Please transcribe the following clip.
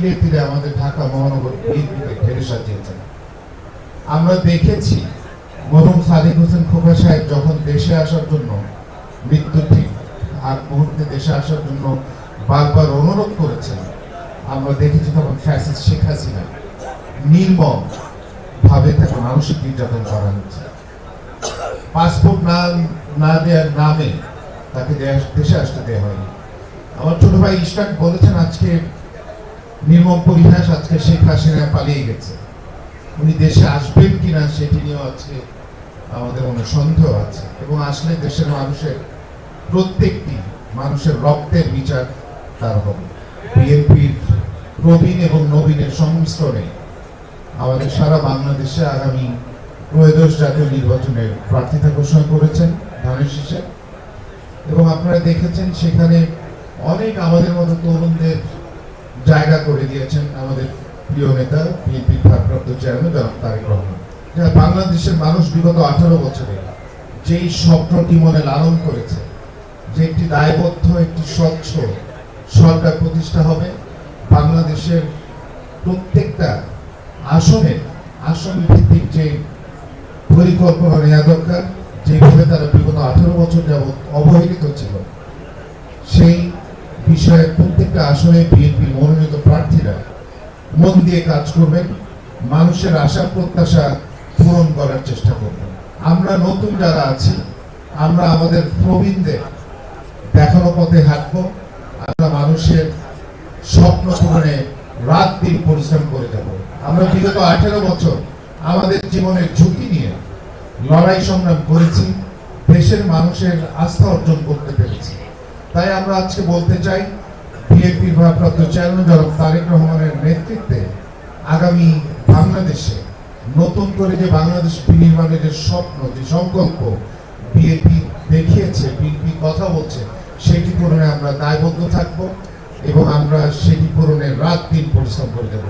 তিলে তিলে আমাদের ঢাকা মহানগর বিএনপিকে ঢেলে সাজিয়েছেন। আমরা দেখেছি মরহুম সাদিক হোসেন খোকা সাহেব যখন দেশে আসার জন্য মৃত্যু ঠিক আগ মুহূর্তে দেশে আসার জন্য বারবার অনুরোধ করেছেন, আমরা দেখেছি তখন ফ্যাসিস্ট শেখ হাসিনা নির্মম ভাবে তাকে মানসিক নির্যাতন করা হচ্ছে। পাসপোর্ট না না দেওয়ার নামে তাকে দেশে আসতে দেওয়া হয়নি। আমার ছোট ভাই ইশরাক বলেছেন আজকে নির্মম পরিহাস আজকে শেখ হাসিনা পালিয়ে গেছে। উনি দেশে আসবেন কিনা সেটি নিয়েও আজকে আমাদের মনে সন্দেহ আছে। এবং আসলে দেশের মানুষের প্রত্যেকটি মানুষের রক্তের বিচার তার হবে। বিএনপির প্রবীণ এবং নবীনের সংমিশ্রণে আমাদের সারা বাংলাদেশে আগামী ত্রয়োদশ জাতীয় নির্বাচনের প্রার্থিতা ঘোষণা করেছেন ধানের শীষে। এবং আপনারা দেখেছেন সেখানে অনেক আমাদের মতো তরুণদের জায়গা করে দিয়েছেন আমাদের প্রিয় নেতা বিএনপি ভারপ্রাপ্ত চেয়ারম্যান জনাব তারেক রহমান। বাংলাদেশের মানুষ বিগত আঠারো বছরে যেই স্বপ্নটি মনে লালন করেছে, যে একটি দায়বদ্ধ, একটি স্বচ্ছ সরকার প্রতিষ্ঠা হবে, বাংলাদেশের প্রত্যেকটা আসনের আসন ভিত্তিক যে পরিকল্পনা নেওয়া দরকার, যেভাবে তারা বিগত আঠারো বছর যাবৎ অবহেলিত ছিল, সেই বিষয়ে প্রত্যেকটা আসনে বিএনপি মনোনীত প্রার্থীরা মন দিয়ে কাজ করবেন, মানুষের আশা প্রত্যাশা পূরণ করার চেষ্টা করবেন। আমরা নতুন যারা আছি, আমরা আমাদের প্রবীণদের দেখানো পথে হাঁটবো, আমরা মানুষের স্বপ্ন পূরণে রাত দিন পরিশ্রম করে যাব। আমরা বিগত আঠেরো বছর আমাদের জীবনের ঝুঁকি নিয়ে লড়াই সংগ্রাম করেছি, দেশের মানুষের আস্থা অর্জন করতে পেরেছি। তাই আমরা আজকে বলতে চাই বিএনপির ভারপ্রাপ্ত চেয়ারম্যান জনাব তারেক রহমানের নেতৃত্বে আগামী বাংলাদেশে নতুন করে যে বাংলাদেশ বিনির্মাণের যে স্বপ্ন, যে সংকল্প বিএনপি দেখিয়েছে, বিএনপি কথা বলছে, সেটি পূরণে আমরা দায়বদ্ধ থাকব এবং আমরা সেটি পূরণে রাত দিন পরিশ্রম করে দেব।